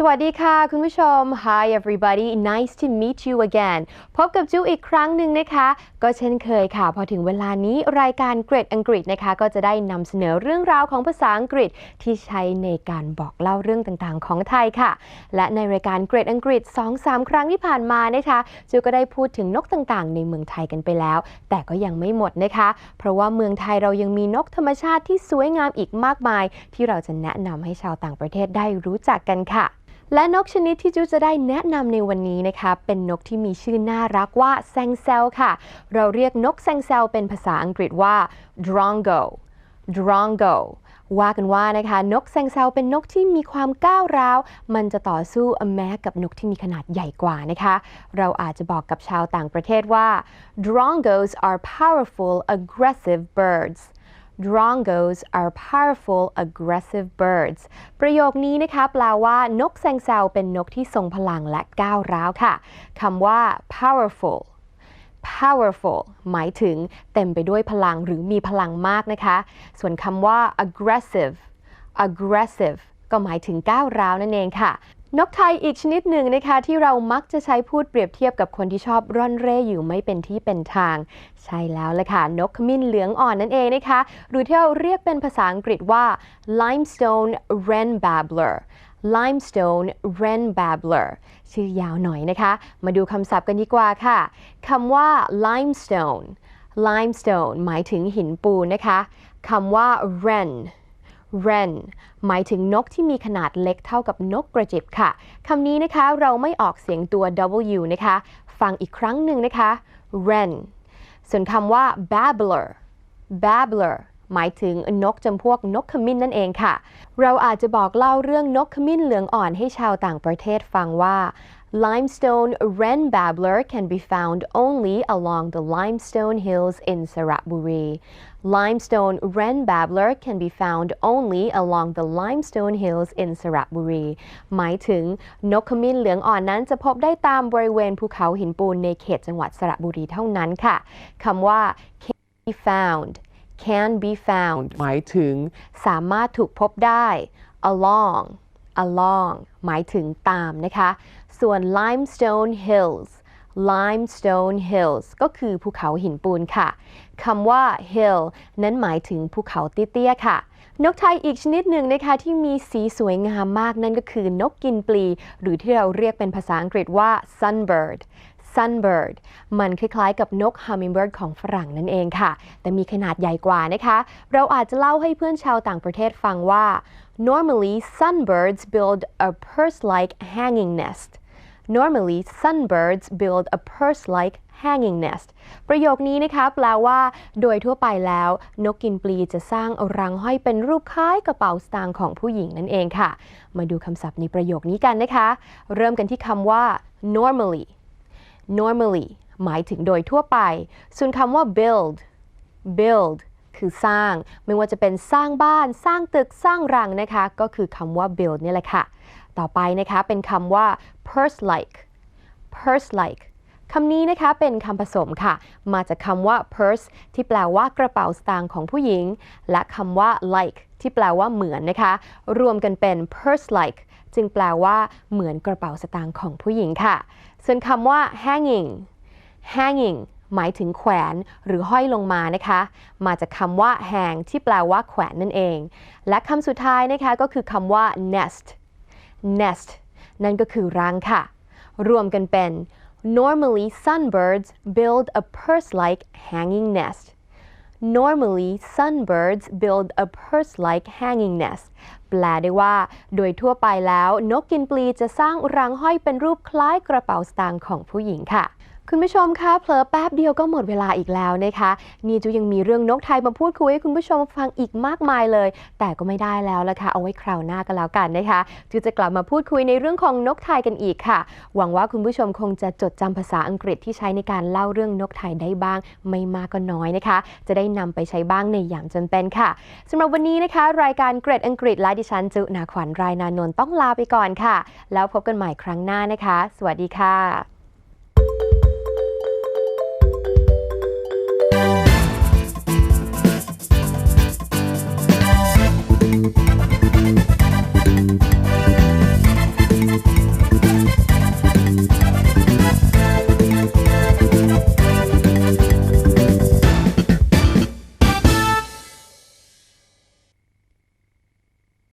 สวัสดีค่ะ คุณผู้ชม Hi everybody nice to meet you again พบกับจูอีกครั้งหนึ่งนะคะ ก็เช่นเคยค่ะ พอถึงเวลานี้รายการเกรดอังกฤษนะคะ ก็จะได้นำเสนอเรื่องราวของภาษาอังกฤษที่ใช้ในการบอกเล่าเรื่องต่างๆ ของไทยค่ะ และในรายการเกรดอังกฤษ 2-3 ครั้งที่ผ่านมานะคะจูก็ได้พูดถึงนกต่างๆ ในเมืองไทยกันไปแล้ว แต่ก็ยังไม่หมดนะคะ เพราะว่าเมืองไทยเรายังมีนกธรรมชาติที่สวยงามอีกมากมาย ที่เราจะแนะนำให้ชาวต่างประเทศได้รู้จักกันค่ะ และนกชนิดที่จูจะได้แนะนำในวันนี้นะคะ เป็นนกที่มีชื่อน่ารักว่าแซงเซลค่ะ เราเรียกนกแซงเซลเป็นภาษาอังกฤษว่า drongo drongo ว่ากันว่านะคะนกแซงเซลเป็นนกที่มีความก้าวร้าว มันจะต่อสู้แม้กับนกที่มีขนาดใหญ่กว่านะคะ เราอาจจะบอกกับชาวต่างประเทศว่า drongos are powerful aggressive birds Drongos are powerful aggressive birds ประโยคนี้นะคะแปลว่านกแซงเซลเป็นนกที่ทรงพลังและก้าวร้าวค่ะคำว่า powerful powerful หมายถึงเต็มไปด้วยพลังหรือมีพลังมากนะคะ ส่วนคำว่า aggressive aggressive ก็หมายถึงก้าวร้าวนั่นเองค่ะ นกไทยอีกชนิดหนึ่งนะคะที่เรามักจะใช้พูดเปรียบเทียบกับคนที่ชอบร่อนเร่อยู่ไม่เป็นที่เป็นทาง ใช่แล้วละค่ะ นกขมิ้นเหลืองอ่อนนั่นเองนะคะ หรือที่เราเรียกเป็นภาษาอังกฤษว่า limestone wren babbler limestone wren babbler ชื่อยาวหน่อยนะคะ มาดูคำศัพท์กันดีกว่าค่ะคำว่า limestone limestone หมายถึงหินปูนนะคะคำว่า wren wren หมายถึงนกที่มีขนาดเล็กเท่ากับนกกระจิบค่ะคำนี้นะคะเราไม่ออกเสียงตัว W นะคะ ฟังอีกครั้งหนึ่งนะคะ wren ส่วนคำว่า babbler babbler หมายถึงนกจำพวกนกขมิ้นนั่นเองค่ะ เราอาจจะบอกเล่าเรื่องนกขมิ้นเหลืองอ่อนให้ชาวต่างประเทศฟังว่า Limestone wren babbler can be found only along the limestone hills in Saraburi. Limestone wren babbler can be found only along the limestone hills in Saraburi. หมายถึงนกขมิ้นเหลืองอ่อนนั้นจะพบได้ตามบริเวณภูเขาหินปูนในเขตจังหวัดสระบุรีเท่านั้นค่ะคำว่า can be found can be found หมายถึง สามารถถูกพบได้ along along หมายถึงตามนะคะ ส่วน limestone hills limestone hills ก็คือภูเขาหินปูนค่ะ คำว่า hill นั้นหมายถึงภูเขาเตี้ยๆค่ะ นกไทยอีกชนิดหนึ่งนะคะที่มีสีสวยงามมากนั่นก็คือนกกินปลี หรือที่เราเรียกเป็นภาษาอังกฤษว่า sunbird sunbird มันคล้ายๆกับนก hummingbird ของฝรั่งนั่นเองค่ะ แต่มีขนาดใหญ่กว่านะคะ เราอาจจะเล่าให้เพื่อนชาวต่างประเทศฟังว่า normally sunbirds build a purse-like hanging nest Normally sunbirds build a purse-like hanging nest ประโยคนี้นะคะแปลว่า โดยทั่วไปแล้ว นกกินปลีจะสร้างรังห้อยเป็นรูปคล้ายกระเป๋าสตางค์ของผู้หญิงนั่นเองค่ะ มาดูคำศัพท์ในประโยคนี้กันนะคะ เริ่มกันที่คำว่า normally normally หมายถึงโดยทั่วไป ส่วนคำว่า build build คือสร้าง ไม่ว่าจะเป็นสร้างบ้าน สร้างตึก สร้างรังนะคะ ก็คือคำว่า build นี่แหละค่ะ ต่อไปนะคะเป็นคำว่า purse like purse like คำนี้นะคะเป็นคำผสมค่ะ มาจากคำว่า purse ที่แปลว่ากระเป๋าสตางค์ของผู้หญิง และคำว่า like ที่แปลว่าเหมือนนะคะ รวมกันเป็น purse like จึงแปลว่าเหมือนกระเป๋าสตางค์ของผู้หญิงค่ะ ส่วนคำว่า hanging hanging หมายถึงแขวนหรือห้อยลงมานะคะ มาจากคำว่า hang ที่แปลว่าแขวนนั่นเอง และคำสุดท้ายนะคะก็คือคำว่า nest nest นั่นก็คือรังค่ะ รวมกันเป็น normally sunbirds build a purse-like hanging nest normally sunbirds build a purse-like hanging nest แปลได้ว่า โดยทั่วไปแล้ว นกกินปลีจะสร้างรังห้อยเป็นรูปคล้ายกระเป๋าสตางค์ของผู้หญิงค่ะ คุณผู้ชมคะเผลอแป๊บเดียวก็หมดเวลาอีกแล้วนะคะ นี่จูยังมีเรื่องนกไทยมาพูดคุยให้คุณผู้ชมฟังอีกมากมายเลย แต่ก็ไม่ได้แล้วละค่ะ เอาไว้คราวหน้ากันแล้วกันนะคะจูจะกลับมาพูดคุยในเรื่องของนกไทยกันอีกค่ะ หวังว่าคุณผู้ชมคงจะจดจำภาษาอังกฤษที่ใช้ในการเล่าเรื่องนกไทยได้บ้าง ไม่มากก็น้อยนะคะ จะได้นำไปใช้บ้างในอย่างจำเป็นค่ะสำหรับวันนี้นะคะ รายการเกรดอังกฤษและดิฉันจุนาขวัญรายนานนท์ต้องลาไปก่อนค่ะ แล้วพบกันใหม่ครั้งหน้านะคะ สวัสดีค่ะ